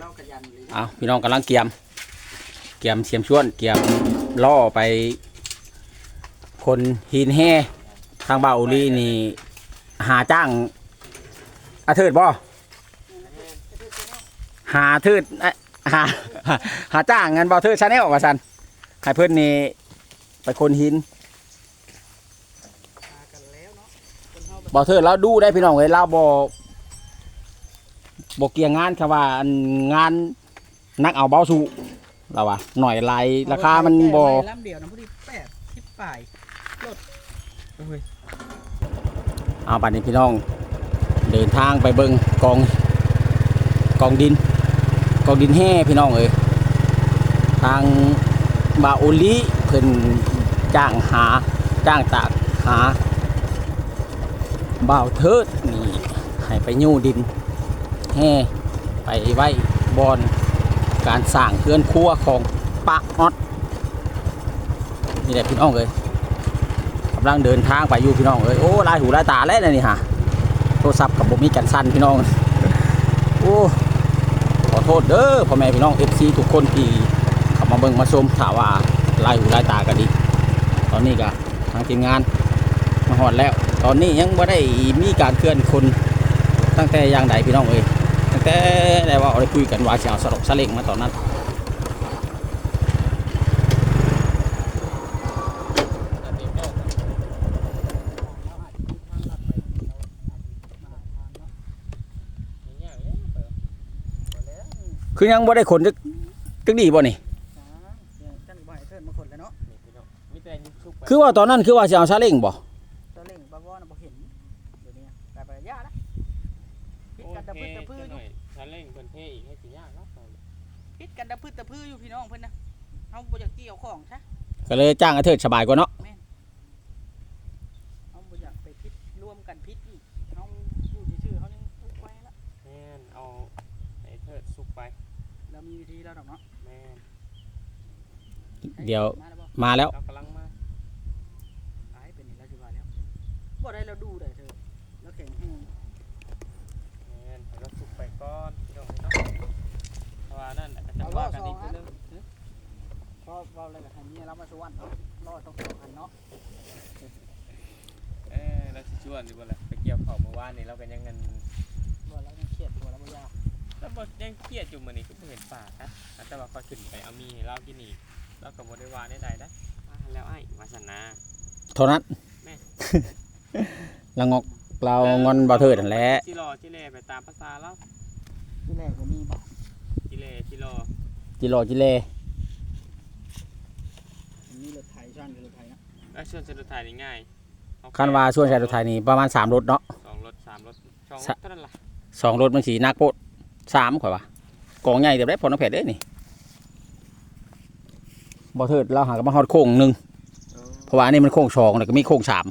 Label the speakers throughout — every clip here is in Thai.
Speaker 1: เล่าขยันเลย
Speaker 2: เอาพี่น้องกำลังเกียม เกียมเสียมชวน เกียมล่อไป คนหินแห่ทางบ่าวอุลีนี่ หาจ้างอาเทิดบ่หาเทิดเอ๊ะหาหาหาจ้างงานบ่าวเทิดชาแนลว่าซั่นให้เพิ่นนี่ไปคนหิน
Speaker 1: มากันแล้วเนาะคนเฮา
Speaker 2: บ่เทิดเราดูได้พี่น้องเอ้ยเราบ่ บ่เกี่ยงงานค่ะว่าอันงานนักเอาเบาสู่เราว่าหน่อยลายราคามันบ่
Speaker 1: ลำเดียวนะพอดีแปดสิบปลายรถโอ้ย
Speaker 2: เอาบัดนี้พี่น้อง เดินทางไปเบิ่งกองกองดิน กองดินแห่พี่น้องเอ้ยทางบาโอลีเพิ่นจ้างหาจ้างตากหาบ่าวเทิดนี่ให้ไปยู่ดิน แห่ไปไว้บอนการสร้างเพื่อนครัวของปะออดนี่แหละพี่น้องเอ้ยกำลังเดินทางไปอยู่พี่น้องเอ้ยโอ้ลายหูลายตาแล้วนี่ฮะโทรศัพท์กับบ่มีกันสั้นพี่น้องโอ้ขอโทษเด้อพ่อแม่พี่น้อง FC ทุกคนที่ข้ามาเบิ่งมาชมถาว่าลายหูลายตากันดี ตอนนี้ก็ทางทีมงานมาหอดแล้ว ตอนนี้ยังไม่ได้มีการเคลื่อนคนตั้งแต่อย่างใดพี่น้องเอ้ย แต่ได้ว่าได้คุยกันว่าจะเอาสลบสลิงมาตอนนั้นคือยังบ่ได้ขนจักจักดีบ่นี่
Speaker 1: ท่านบ่ให้เทิดมาคนแล้วเนาะ
Speaker 3: มีแต่ยุบชุบไป
Speaker 2: คือว่าตอนนั้นคือว่าจะเอาซาเล้งบ่
Speaker 1: ก็
Speaker 3: เล
Speaker 2: ยจ้างอาเทิดสบายกว่าเนาะ
Speaker 1: เฮาบ่อยากไปพิดร่วมกันพิดอีกเฮาอยู่ซื่อๆเฮายังทุกข์ไว้ละ
Speaker 3: แม่นเอาไอ้เทิดสุกไป
Speaker 1: เรามีวิธีแล้วดอกเนาะ
Speaker 3: แม่น
Speaker 2: เดี๋ยว
Speaker 1: มาแล้วบ่
Speaker 2: มาแล้ว
Speaker 3: เรากำลังมา
Speaker 1: ตายเป็นนี่แล้วสิว่าแล้วบ่ได้เราดูได้เธอแล้วแข็งแรง
Speaker 3: แม่นให้เราสุกไปก่อนพี่น้องเนาะเพราะว่านั่นน่ะก็จะว่ากันอีกทีนึง
Speaker 1: พอเว้าแล้วก็ให้เมียเรามาสวนเนาะรอต้องสองอันเนาะ
Speaker 3: เออเราสิชวนดีบ่ล่ะไปเกี่ยวข้าวเมื่อวานนี่เราก็ยังเงิน
Speaker 1: บ่แล้วยังเครียดบ่แล้วบ่ยาก
Speaker 3: แล้วบ่ยังเครียดอยู่มื้อนี้ก็บ่เห็นปากนะแต่ว่าค่อยขึ้นไปเอามีให้เรากินอีกเราก็บ่ได้ว่าใดๆนะว่าแล้วไอ้วาสนา
Speaker 2: เท่านั้น
Speaker 3: แม่
Speaker 2: ละงอกเรางอนบ่เทิดนั่นแหละ
Speaker 3: จิรอจิเล่ไปตามภาษาเรา
Speaker 1: ที่แรกก็มีบ่
Speaker 3: จิเล่จิรอ
Speaker 2: จิโลจิเล
Speaker 1: มีรถไถซ่อนกับรถไถนะ
Speaker 3: แล้วชวนจะรถถ่ายนี่ง่ายเอ
Speaker 2: คันว่าช่วงชายรถไทยนี่ประมาณ3รถเนาะ
Speaker 3: สองรถสามรถสอง
Speaker 2: สะ
Speaker 3: เท่านั้นล่ะ
Speaker 2: สองรถมันสีนักโพดสามข่อยว่ากองใหญ่เดี๋ยวได้ผลน้ำเพชรเด้นี่บ่เทิดเราหากับมาฮอดโค้งหนึงเพราะว่าอันนี้มันโค้งสองแล้วก็มีโค้งสาม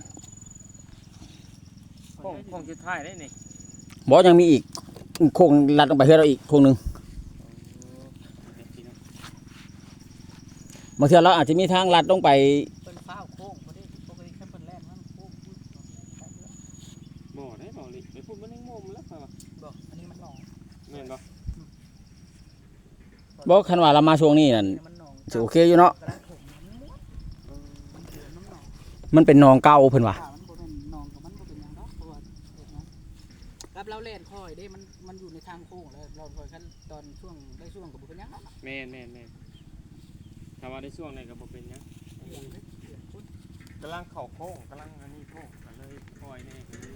Speaker 3: คงคงจะถ่ายได้นี่
Speaker 2: บ่ยังมีอีกโค้งลัดลงไปเฮือเราอีกโค้งหนึง บางเทื่อเราอาจจะมีทางลัดลงไป
Speaker 1: เพิ่นฟ้าวโค้งบ่ได้ปกติแค่เพิ่นแล่นมันโค้งปุ๊บ
Speaker 3: บ่ได้บ่ลิไปพูดมันยังงมแล้วค่ะ
Speaker 1: บ่อันนี้มันหนอง
Speaker 3: แม่นบ่
Speaker 2: บ่คันว่าเรามาช่วงนี้นั่น
Speaker 1: อันนี้มันหนอง
Speaker 2: สิโอเคอยู่เนาะ
Speaker 1: กำลังถมมันม้วนมันเถือนน้ำหนอง
Speaker 2: มันเป็นหนองเก่าเพิ่นว่า
Speaker 1: ถ้ามันบ่แม่นหนองกับมันบ่เป็นหยังดอกเพราะว่าเฮ็ดนะกับเราเล่นคอยเด้มันมันอยู่ในทางโค้งแล้วเราคอยคันตอนช่วงได้ช่วงก็บ่เป็นยังเนาะ
Speaker 3: แม่นแม่นแม่นาว่าได้ช่วงไหนก็บ่เป็นหยัง
Speaker 1: เรื่องเล็กเรื่องพุด
Speaker 3: กำลังเข้าโค้งกำลังอันนี้โค้งก็เลยปล่อยแน่ก็เลย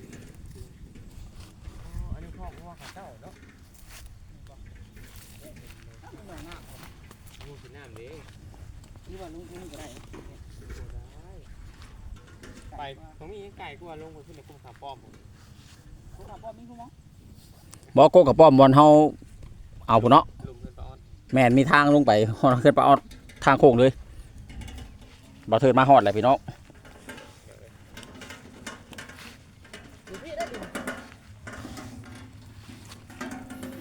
Speaker 3: อ๋ออันนี้พ่อเพราะว่าเขาเจ้าเนาะ
Speaker 1: ถ้ามันหนองน้ำเอา
Speaker 3: งูสิน้ำเด้
Speaker 1: นี่ว่าลุงนี่ก็ได้
Speaker 3: ไปผมมีไก่กว่าลงไปขึ้นในคุ้มขาป้อมผม
Speaker 1: ผมถามว่ามีผู้มอง
Speaker 2: บ่โกกับป้อมบอลเฮาเอาพุ่นเนาะ
Speaker 3: ลุมขึ้นไปออน
Speaker 2: แม่นมีทางลงไปฮอดขึ้นไปออด ทางโค้งเลยบ่เทิดมาฮอดแหละพี่น้อง
Speaker 1: อยู่พี่ได้ดู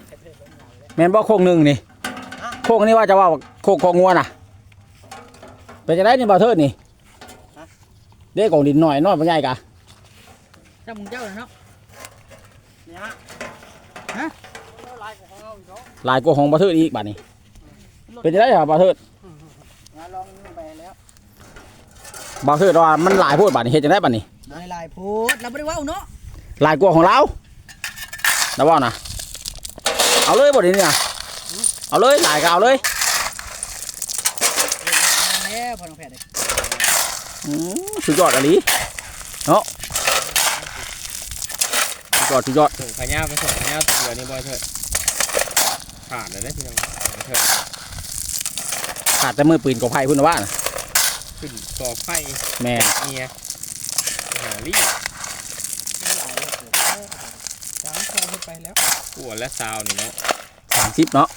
Speaker 1: ใช้เพลงของเราแล้ว
Speaker 2: แม่นบ่โค้งหนึงนี่โค้งนี้ว่าจะว่าโค้งของงัวน่ะเป็นจังไดนี่บ่เทิดนี่เด้ของดินหน่อยน้อยบ่ใหญ่กะ
Speaker 1: ถ้ามึงเจ้าเลยเนาะเนี่ยฮะฮะลายของเราอีกเนาะ
Speaker 2: หลายกว่าของบ่เทิดอีกบัดนี้ เป็นจังได๋ครับบ่เทิด
Speaker 1: มาลองไปแล้ว
Speaker 2: บ่เทิดว่ามันหลายโพดบัดนี้เฮ็ดจังได๋บัดนี้
Speaker 1: ได้หลายโพดเราไม่ได้เว่าเนาะ
Speaker 2: หลายกว่าของเราแล้วว่านะเอาเลยบ่นี้เนี่ยเอาเลยหลายก็เอาเลย
Speaker 1: แล้วพอน้องแพทย์เลย
Speaker 2: อืมสุดยอดอะลีเนาะสุดยอดสุดยอด
Speaker 3: ส่งขยาวไปส่งขยาวเดี๋ยวนี้บ่เถิดขาดเลยนะพี่น้องบ่เถิด
Speaker 2: ขาดแต่มือปืนกับไผ่พุ่นนะว่านะ
Speaker 3: ขึ้นก่อไฟ
Speaker 2: แม่น
Speaker 3: เมียหาลี่
Speaker 1: ได้หลายแล้วเกิดจ้างเข้าไปแล้ว
Speaker 3: ปวดและซาวนี่เนาะ
Speaker 2: สามสิบเนาะ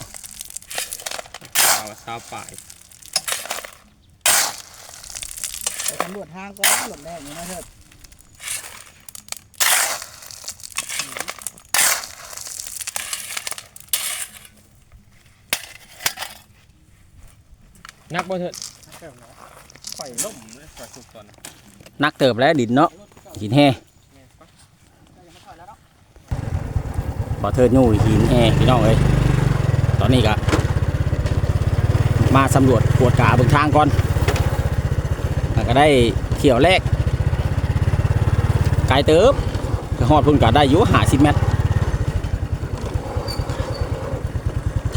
Speaker 3: ซาวซาวป่าย
Speaker 1: ไปตำรวจทางก็ตำรวจแรกนี่นะเถิด
Speaker 3: นักบ่เถิด ไฟล่มเลยไฟสุกก่อน
Speaker 2: นักเติบแล้วดินเนาะหินแห่บ่เทิดยู่หินแห่พี่น้องเอ้ยตอนนี้ก็มาสำรวจปวดกาเบื้องทางก่อนแล้วก็ได้เขี่ยวแรกไกลเติบก็ฮอดพุ่นก็ได้อยู่หาสิบเมตร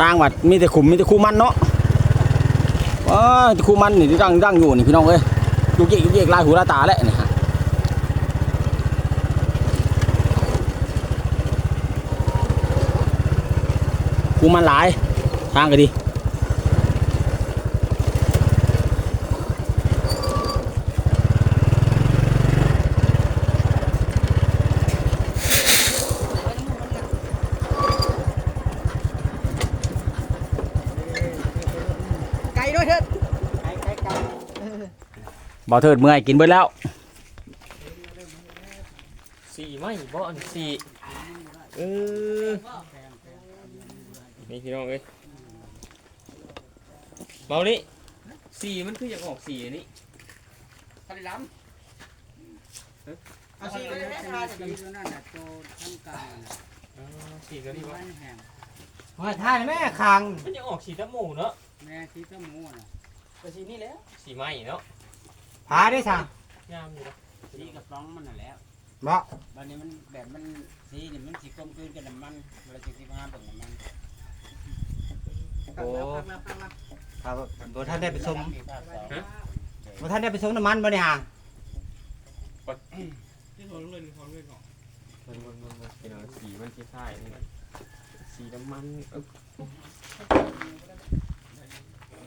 Speaker 2: ทางวัดมีแต่ขุมมีแต่คู่มันเนาะ ว้าแต่คูมันนี่ที่ดังดังอยู่นี่พี่น้องเอ้ยยุกเยกยุกยิกลายหูลายตาแหละนี่ฮะคูมันหลายทางก็ดี
Speaker 1: ไก่ด้วยเถิดไก่ไก่ไก่
Speaker 2: บ่เทิดเมื่อยกินเบิดแล้ว
Speaker 3: สี่ไหมบ่อันสี่เออนี่พี่น้องเอ้ยเบานี่สี่มันคืออยากออกสี่อันนี้
Speaker 1: ทะเลล้ำเอาสิเลยนะทาสีตัวนั้นน่ะตัวทั้งกลางน่ะ
Speaker 3: อ๋อสี่ตัวนี้
Speaker 1: ที่
Speaker 3: บ่
Speaker 1: บ้านแห้ง
Speaker 4: ว่าท่านแม่คัง
Speaker 3: มันยังออกสี่ตะหมูเนาะ
Speaker 1: แม่ที่ต้มหมูน่ะก็สีนี่แล้ว
Speaker 3: สี่ไหมเนาะ
Speaker 4: พาได้สั่ง
Speaker 3: งามอยู่เนาะ
Speaker 5: สีกับร้องมันน่ะแหล้ว
Speaker 4: บ่
Speaker 5: บัดนี้มันแบบมันสีนี่มันสีกลมกลืนกับน้ำมันเวลาจะสิมาเบิ่งน้ำมัน
Speaker 1: โอ้พักแล้วพักแล้ว
Speaker 4: ครับบ่ท่านได้ไปชม
Speaker 5: อีกภาคสอง
Speaker 4: บ่ท่านได้ไปชมน้ำมันบ่เนี่ยฮะ
Speaker 3: ที่เขาเล่นเขาเล่นก่อนมันมันมันมันเป็นอะไรสีมันที่ท้ายนี่มันสีน้ำมันเออ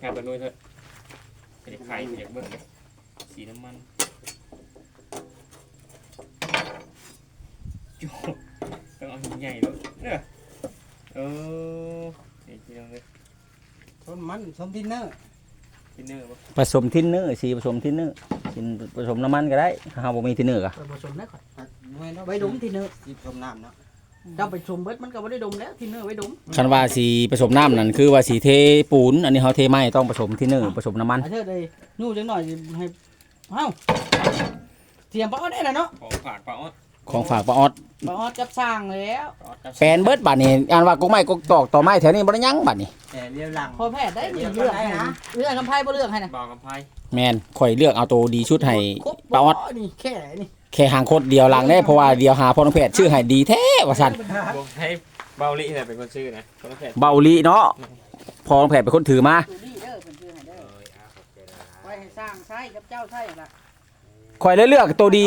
Speaker 3: งานเปิดด้วยเถอะเป็นไข่อยากเบิ่งเลย สีน้ำมันโจ้ต้องเอาใหญ่ๆด้วยเนี่ยเออนี่ที่น้องเลย
Speaker 4: ชมมันชมดินเนอร์
Speaker 3: ทินเนอร์ปะ
Speaker 2: ผสมทินเนอร์สีผสมทินเนอร์สิผสมน้ำมันก็ได้ถ้าเราบ่มีทินเนอร์ก็
Speaker 1: ไปผสมได้ก่อน
Speaker 4: ไว้เนาะ
Speaker 1: ไว้ดมทีเนื้อ
Speaker 4: สิชมน้ำเนาะ
Speaker 1: เจ้าไปชมเบิดมันก็ไม่ได้ดมแล้วทีเนื้อไว้ดม
Speaker 2: คันว่าสีผสมน้ำนั่นคือว่าสีเทปูน อันนี้เขาเทไม้ต้องผสมทินเนอร์ผสมน้ำมัน
Speaker 1: อาเธอเลยนู่จังหน่อยสิให้ เอ้าเทียมป้าออดได้แล้วเนาะ
Speaker 3: ของฝากปะอ๊อด
Speaker 2: ของฝากป้าออด
Speaker 1: ป้าออดจับสร้างแล้ว
Speaker 3: ปะอ๊อดกับ
Speaker 2: แปลนเบิดบัดนี้อันว่ากกไม้กกตอกต่อไม้แถวนี้บ่ได้หยังบัดนี้
Speaker 4: แต่เรียวหลัง
Speaker 1: พอแพทย์ได้มีเรื่องให้นะเรื่องคำไพ่บ่เรื่องให้นะ
Speaker 3: บ่าวกับไพ่
Speaker 2: แมนข่อยเลือกเอาตัวดีชุดให้
Speaker 1: ครบ
Speaker 2: ป้าออด
Speaker 1: นี่แค่นี่
Speaker 2: แค่หางโคตรเดียวหลังได้เพราะว่าเดียวหาพ่อน้องแพทย์ชื่อให้ดีแท้ว่าซั่น
Speaker 3: บอกให้เบาลิเนี่ยเป็นคนชื่อนะคนแพทย์
Speaker 2: เบาลีเนาะพ่อน้องแพทย์เป็นคนถือมา
Speaker 1: ดูนี่เด้อเป็นชื่อให้เด้อไว้ ให้สร้างใช้กับเจ้าใช้ล่ะ
Speaker 2: ข่อยเลยเลือกตัวดี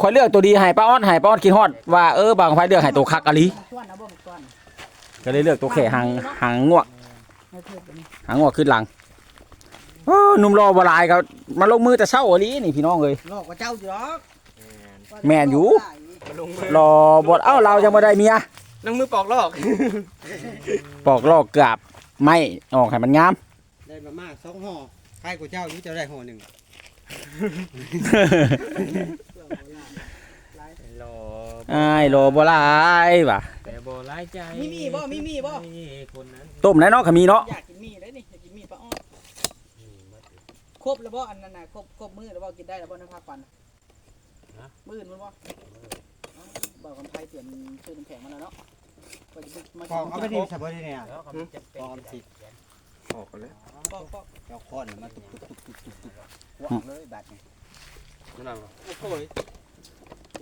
Speaker 2: ข่อยเลือกตัวดีให้ป้าออดให้ป้าออดคิดฮอดว่าเออบางไฟเลือกให้ตัวคักอะลี
Speaker 1: ส่วนเอาบ่หมดก่อน
Speaker 2: ก็เลยเลือกตัวแค่หางหางงวก
Speaker 1: ให้เพิ่มตัวนี้
Speaker 2: หางงวกขึ้นหลังโอ้หนุ่มรอบ่หลายครับมาลงมือแต่เช้าอะลีนี่พี่น้องเอ้ย
Speaker 1: ลอกว่าเจ้าอยู่หรอก
Speaker 2: แม่นอยู่
Speaker 3: มาลงมือ
Speaker 2: รอบดเอ้าเรายังบ่ได้เมีย
Speaker 3: ลงมือปอกลอก
Speaker 2: ปอกลอกกราบไม่ออกให้มันงาม
Speaker 4: ได้มาม่าสองห่อ ใครกูเจ้าอยู่จะได้ห่อหนึ่ง
Speaker 3: รอ
Speaker 2: อ้ายรอบ่หลายว่ะ
Speaker 3: แต่บ่ร้ายใจ
Speaker 1: มีมีบ่มีมีบ่
Speaker 3: คนนั้น
Speaker 2: ต้มแล้วเนาะก็มีเนาะ
Speaker 1: อยากกินมีได้นี่อยากกินมีป้าอ้อครบแล้วบ่อันนั้นน่ะครบครบมื้อแล้วบ่กินได้แล้วบ่น้ำพักปันมื้อมันบ่บอกคำไพ่เตรียมซื้อน้ำแข็งมาแล้วเนาะก็จะมา
Speaker 4: ปอกเอาไปดิสบายเนี่ย
Speaker 5: แล้วก็มันจะเป็น
Speaker 4: ปอกสิ
Speaker 3: ออกกันเลย
Speaker 1: ปอกปอก
Speaker 4: เอาค้อนมาตุกตุกตุกตุกตุกตุกวางเลยบัดนี้
Speaker 3: นั่นน่ะ
Speaker 4: โอ้ย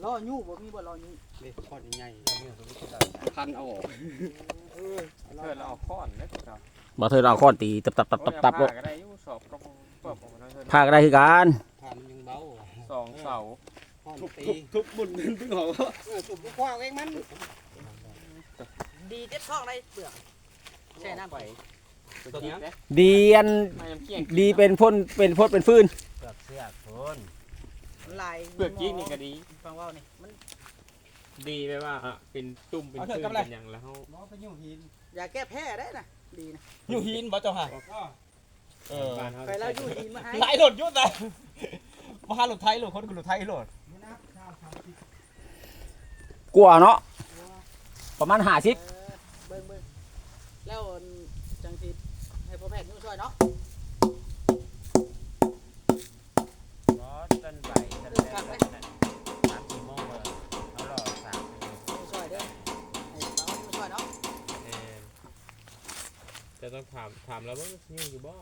Speaker 1: ล้อยู่บ่มีบ่ล้ออยู่
Speaker 4: นี่ค้อนใหญ่
Speaker 3: พันเอาออกเออเธอเราเอาค้อนแล้วครับ
Speaker 2: บ่เธอเอาค้อนตีตับตับตับตับตับ
Speaker 3: โอ้
Speaker 2: บ่
Speaker 3: ยเอาผ้าก็ได้อยู่สอบก็เปิดผมนะเธอ
Speaker 2: พาก็ได้คือกัน
Speaker 4: ทานมันยังเบา
Speaker 3: สองเสา
Speaker 4: ค้อนตี
Speaker 3: ทุบบุญดึงออก
Speaker 4: เออสุกกว้างเองมัน
Speaker 1: ดีเด็ดท้องได้เปลือกแช่น้ำไป
Speaker 3: ตัวนี้
Speaker 2: ดีอัน
Speaker 3: ไม่ยังเกี่ยง
Speaker 2: ดีเป็นพ่นเป็นพ่นเป็นฟืน
Speaker 5: เปลือกเสื้อคน
Speaker 1: มันลาย
Speaker 3: เปลือกกี้นี่ก็ดี
Speaker 1: ฟังว่านี่มัน
Speaker 3: ดีไปว่าอะเป็นตุ่มเป็นฟืนเป็นอย่างแล้ว
Speaker 4: หมอไปยุ่งหิน
Speaker 1: ยาแก้แพ้ได้นะดีนะ
Speaker 6: อยู่หินบ่เจ้าค่ะ
Speaker 4: ก็
Speaker 6: เออ
Speaker 3: บ้านเขา
Speaker 1: ไปแล้วอยู่ดีมาให้
Speaker 6: ไหลหลดอยุ่แต่มาหาหลดไทยหลดคนคือหลดไทยหลด
Speaker 4: นี่นะข้าวสามสิบ
Speaker 2: กลัวเนาะประมาณ50
Speaker 1: เออเบิ่งเบิ่งแล้วจังสิให้ พ่อแพทย์อยู่ช่วยเนาะ
Speaker 5: รอต้นใบต้น
Speaker 1: คือ
Speaker 5: แร
Speaker 1: คั
Speaker 5: ก
Speaker 1: กเลย
Speaker 5: สามสี่โมงเลยเขารอสาม
Speaker 1: อยู่ช่วยเด้อให้เราอยู่ช่วยเนาะ
Speaker 3: เออจะต้องถามถามแล้วว่านี่อยู่บ่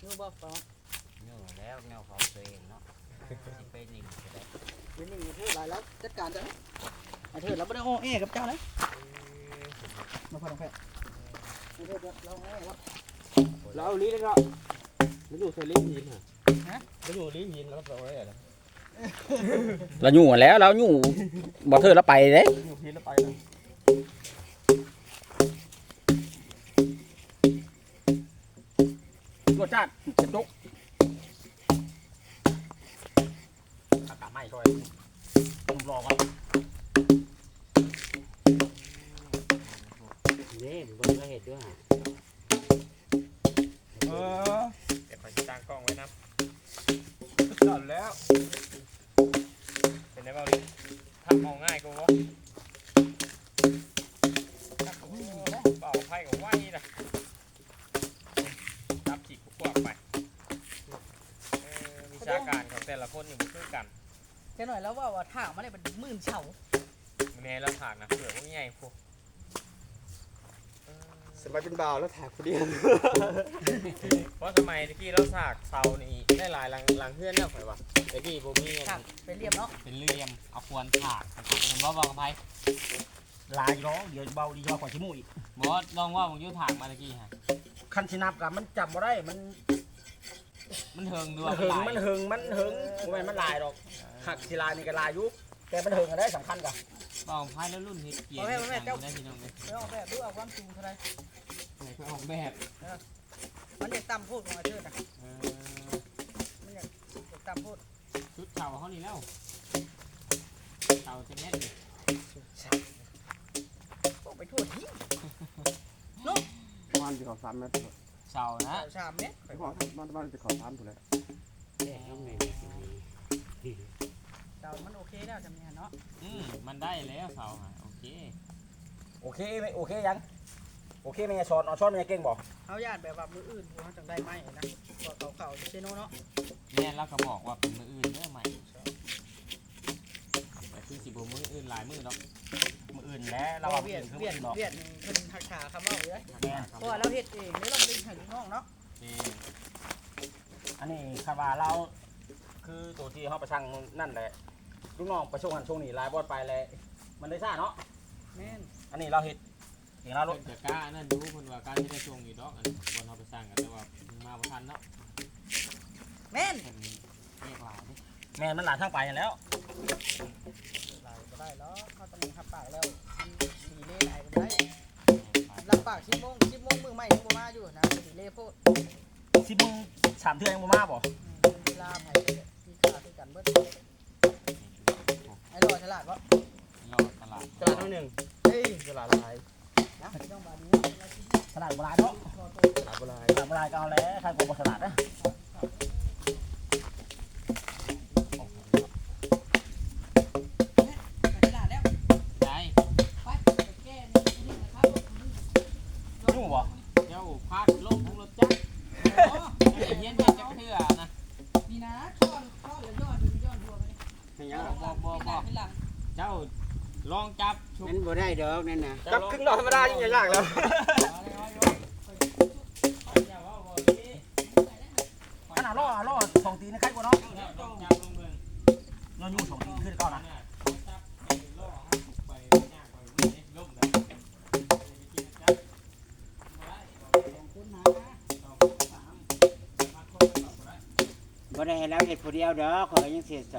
Speaker 1: อยู่บ่ฟัง
Speaker 5: เนื้อแล้วเงาของตัวเองเนาะสิไปนิ่งก็ได้
Speaker 1: เดี๋ยวนี้เธอหลายแล้วจัดการจ้ะไอ้เธอเราบ่ได้โอ้เอ้กับเจ้าเลยมาพอน้องแพทย์ไอ้เธอเราโอ้แล้ว
Speaker 6: เราเอาลิ้นแล้วมันอยู่ใส่ลิ้นหินฮะมันอยู่ลิ้นหินแล้วเราไว้อะไร
Speaker 2: เราอยู่มาแล้วเราอยู่บ่เธอแล้วไปเด้
Speaker 6: อยู่หินแล้วไปเลย
Speaker 2: รสชาติเจ็บจุกอากาศไม่ช่วยผมรอก่อน
Speaker 5: นี่มันก็เห็ดด้วยฮะ
Speaker 6: เออ
Speaker 3: เดี๋ยวขอจะตั้งกล้องไว้นะ
Speaker 6: จัดแล้ว
Speaker 3: เป็นไงบ้างลิทำมองง่ายกูวะเป่าไพ่กับไหวนะรับจิกพวกไปเออวิชาการของแต่ละคนนี่มันคือกัน
Speaker 1: แค่หน่อยแล้วว่าว่าถางมาเลยเป็นหมื่นเฉา
Speaker 3: มันแน่เราถากนะเผื่อว่าใหญ่พวก
Speaker 6: สมัยเป็นบ่าวแล้วแท็กคนเดียว
Speaker 3: เพราะสมัยตะกี้เราสากเสานี่ได้หลายหลังหลังเพื่อนแล้วข่อยวะตะกี้ผมมีอัน
Speaker 1: ถางเป็นเรียบเนาะ
Speaker 3: เป็นเหลี่ยมเอาควรถากเห็นบ่บอกกับไพ่
Speaker 2: ลายร้องเดี๋ยวเบาดีกว่าขี้มูอีก
Speaker 3: บอสลองว่ามึงอยุ่ถากมาตะกี้ฮะ
Speaker 2: คันสินับกับมันจับบ่ได้มัน
Speaker 3: มันเทิงด้ว
Speaker 2: มั
Speaker 3: ย
Speaker 2: นหึงมันหึงมันหึงบ่แม่นมันลายดอกหักสิลายนี่ก็ลายอยู่แต่มันหึงอันได้สำคัญกะ
Speaker 3: บ อกไพ่แล้วรุ่นเฮ็ดเกียร์ได้พี่น้องเลย
Speaker 1: แล้วเอาแบบดูเอาความสูงเท่าไหร
Speaker 3: ไหนไปออกแบบ
Speaker 1: มันอยากต่ำโพดของไอ้เธอนะ
Speaker 3: เออ
Speaker 1: มันอยากอยากต่ำโพด
Speaker 3: ชุดเข่าเขานี่แล้วเข่าจะแน่นดิ
Speaker 1: โอ้ไปทั่วที่
Speaker 6: บ้านจะขอสามเมตร
Speaker 3: เสานะ
Speaker 1: สามเมตร
Speaker 6: ไปขอบ้านบ้านจะขอสามถูกแล้ว
Speaker 5: แค่ต้องไม่มี
Speaker 1: เสามันโอเคแล้วจำเนี่ยเนาะ
Speaker 3: อืมมันได้แล้วเสาฮะโอเค
Speaker 2: โอเคไหมโอเคยังโอเคไหมช้อนเอาช้อนไหมเก่งบ่
Speaker 1: เขาญาติแบบว่ามืออื่นเขาจังได้ไหมนะพอเขาเข่าเซโนเนาะ
Speaker 3: แม่เราก็บอกว่าเป็นมืออื่นเด้อใหม่แต่คือสิบมืออื่นหลายมือเนาะ
Speaker 2: มืออื่นแล้วเรา
Speaker 1: เรา
Speaker 2: เอา
Speaker 1: เวี
Speaker 2: เวี
Speaker 1: ย
Speaker 2: ย
Speaker 1: ด
Speaker 2: นคือ
Speaker 1: เวียด
Speaker 2: เนาะ
Speaker 1: เวียดนี่เป็นหักขาคำว่าเลย
Speaker 2: แม่น
Speaker 1: เพราะว่าเราเฮ็ดเองนี่เราไม่ได้ให้ลูกน้องเนาะ
Speaker 3: โอเค
Speaker 2: อันนี้คาว่าเราคือตัวที่เขาประชังนั่นแหละ ลูกน้องประชงหันช่วงนี้ลายบอดไปเลยมันได้ซ่าเนาะ
Speaker 1: แม่น
Speaker 2: อันนี้เราเห็ดเองเรา
Speaker 3: รถจะกล้านั่นดูคนว่าการที่ได้ชงอยู่ดอกอันบนเขาไปสร้างกันแต่ว่ามาประทันเนาะ
Speaker 1: แม่น
Speaker 3: เป็นเรียกลายดิ
Speaker 2: แม่นมันหลายทางไปแล้ว
Speaker 1: เราก็ได้แล้วเขาต้องหับปากแล้วมันดีเล่ไหนก็ได้รับปากสิบโมงสิบโมงมือใหม่ยังบ่มาอยู่นะดีเล่โพด
Speaker 2: สิมึงสามเทื่อยังบ่มาบ่
Speaker 1: เวลาไผมีค่าคือกันเบิดไอ้รอ ฉลาดวะ
Speaker 3: รอตลาด
Speaker 6: ตลาดน้อยหนึ่ง
Speaker 1: เฮ้ย
Speaker 6: ตลาดลาย
Speaker 1: นะไม่ต้องบาดนี้
Speaker 2: สลัดโบราณเนาะ
Speaker 6: ตลาดโบราณ
Speaker 2: สลัดโบราณก็เอาแล้วใครกลัวบ่สลัดนะ
Speaker 1: ฉลาดแล้ว
Speaker 3: ได้
Speaker 1: ไปไปแก้นี่นี่นะครับ
Speaker 2: ยุ่งบ่
Speaker 3: เจ้าพาดลงของรถจักรไอ้เฮียนเฮ็ดจักเทื่อนะ
Speaker 1: นี่นะช่อนช่อนแล้วยอดดูยอดหัวไป
Speaker 6: ให้
Speaker 3: บ
Speaker 6: ยัง
Speaker 3: อกบอกบอกบอก
Speaker 1: เป็นหลัง
Speaker 3: เจ้า
Speaker 4: ลองจับชุบ
Speaker 3: นั่นบ่ได้ดอกนั่นน่ะ
Speaker 1: จับครึ่งดอกธรรมดายิ่งยากแล้ว
Speaker 2: ขนาดล่อล่อสองตีนใครกว่าเนาะ
Speaker 4: จับลงเบิ่ง
Speaker 2: นอนอยู่สองตีนขึ้นเข้านะ
Speaker 4: จับไปล่อให้ไปยากไปล่มแล้วจับ
Speaker 3: บ่ได้ให้เราเฮ็ดผู้เดียวดอกขอยยังเสียใจ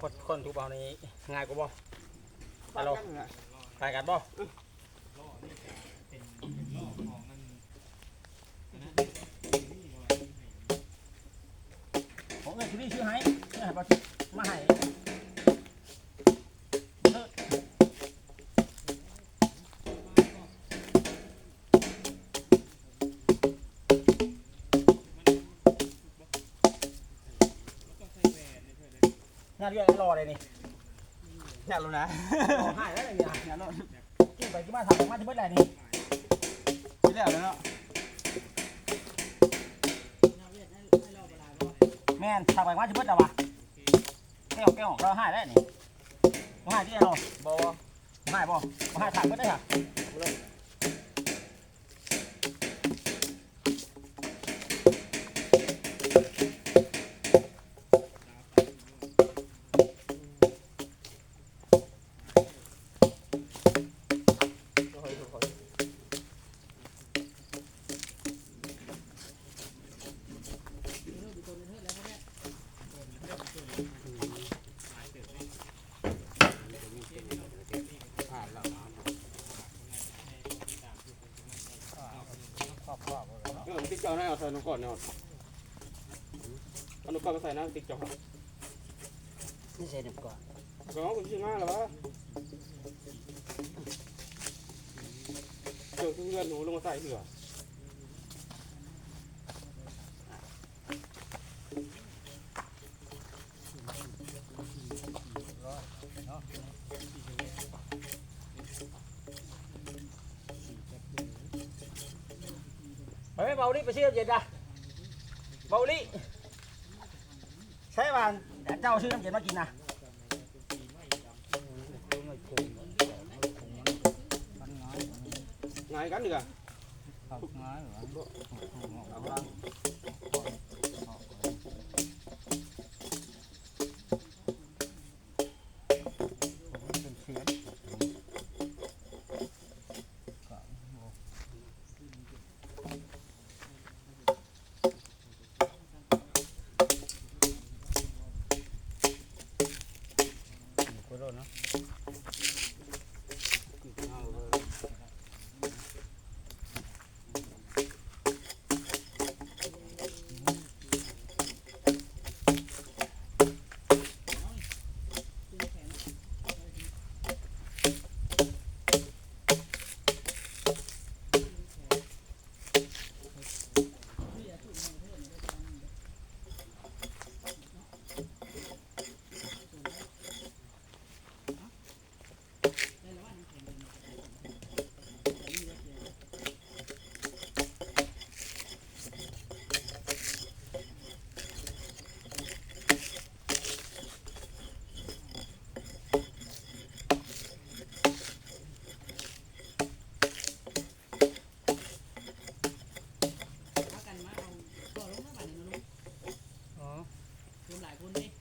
Speaker 2: คนคนทุบเอานี่ง่ายกว่าบ่ไปลไปกันบ่ เรียกไอ้รอเลยนี่
Speaker 1: อยากรู้นะ
Speaker 2: รอให้แล้วเนี่ยเนี่ยรอกินไปกินมาถามมาที่เบิดแหละนี่
Speaker 1: ที่แล้วแล้วเนาะ
Speaker 2: แม่นถามไปมาที่เบิดแล้ววะแก้วแก้วเราให้แล้วนี่มาให้ที่ไอ้รอ
Speaker 1: บ่
Speaker 2: มาให้บ่มาให้ถามเบิดได้ค่ะ
Speaker 1: เออติ๊กจอหน้าเอาใส่น้ำก่อนเนาะเอาน้ำก่อนมาใส่หน้าติ๊กจอ
Speaker 3: นี่ใส่น้ำก่อน
Speaker 1: ก็เอาคุณชื่อง่ายแล้ววะเจอเพื่อนหนูลงมาใส่เถื่อ
Speaker 2: ไม่เบาลิไปซื้อน้ำเย็นจ้ะเบาลิใช่ป่ะเจ้าซื้อน้ำเย็นมากินนะ
Speaker 1: ง่ายกันดีกว่า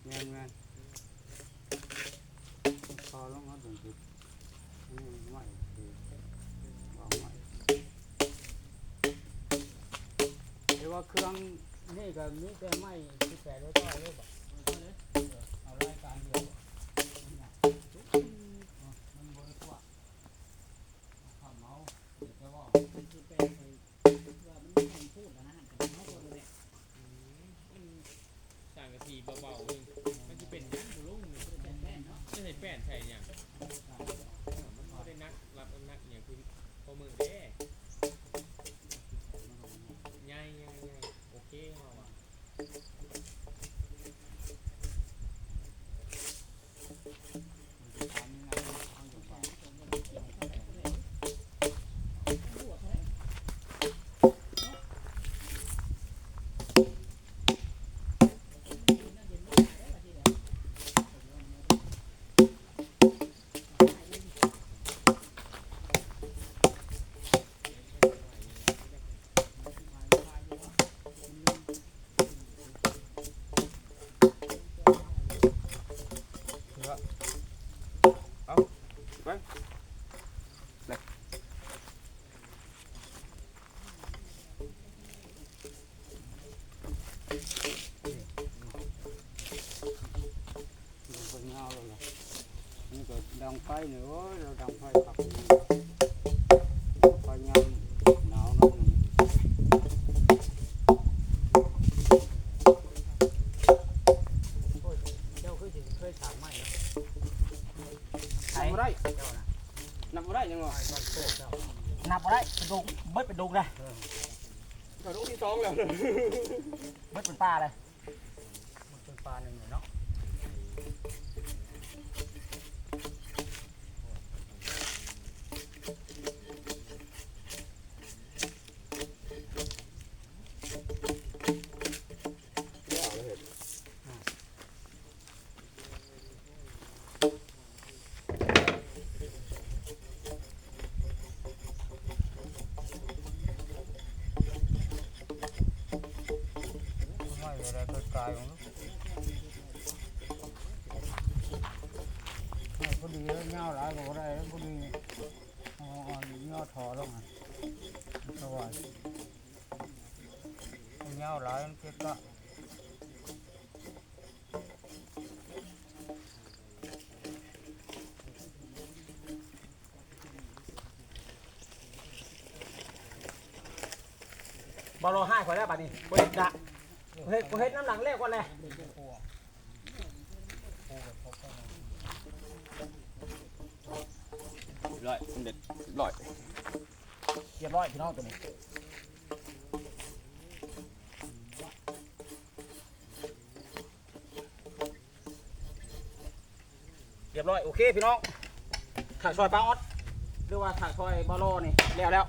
Speaker 3: แม่นแม่นพอลงเอาตรงจุดนี่ไม่คือวางไว้
Speaker 1: ว่าเครื่องนี่ก็มีแต่ไม้ที่แปะไว้ต่อเลยบ่เอารายการเดียวมันบ่ได้กว่าทำเอาแต่ว่า
Speaker 3: สั่งกะทีเบาๆนึงมันจะเป็นหยังบ่ลุงนี่ให้แป้นใส่ยังมันบ่ได้นักรับอนักอหย่างคือพอมือเด้
Speaker 1: นี่ก็ดังไฟนี่โอ้ยเราดังไฟขับไฟยามหนาวนั่น
Speaker 6: เจ้าคือสิ
Speaker 1: อะไรก็กลายของพอดีแล้วเงาหลายก็บ่ได้แล้วพอดีอ๋อเงาถอลงอะสบายเงาหลายมันเก็บละ
Speaker 2: บอลห้าคนแล้วบัดนี้กูเฮ็ดละกู เฮ็ดกูเฮ็ดน้ำหลังเร็วกว่าเลย
Speaker 1: ร้อยเด็ดร้อย
Speaker 2: เรียบร้อยพี่น้องตัวนี้เรียบร้อยโอเคพี่น้องถากซอยปลาออดหรือว่าถากซอยบอลนี่แล้วแล้ว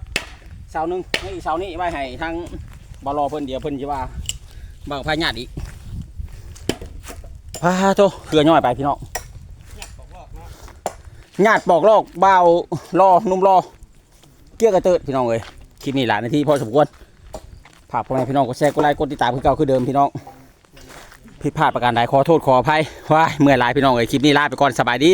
Speaker 2: เสาหนึ่งให้อีกเสานี้ไว้ให้ทางบอลเพิ่นเดียวเพิ่นจะว่า บางพายญาติอีกพาโตเกลือย่อยไปพี่น้องญาติปอกลอกเบาวรอนุ่มรอ เกี่ยกระเติดพี่น้องเลยคลิปนี้หลายนาทีพอสมควรฝากพ่อแม่พี่น้องกดแชร์กดไลค์กดติดตามคือเก่าคือเดิมพี่น้องผิดพลาดประการใดขอโทษขออภัยว่าเมื่อยหลายพี่น้องเลยคลิปนี้ลาไปก่อนสบายดี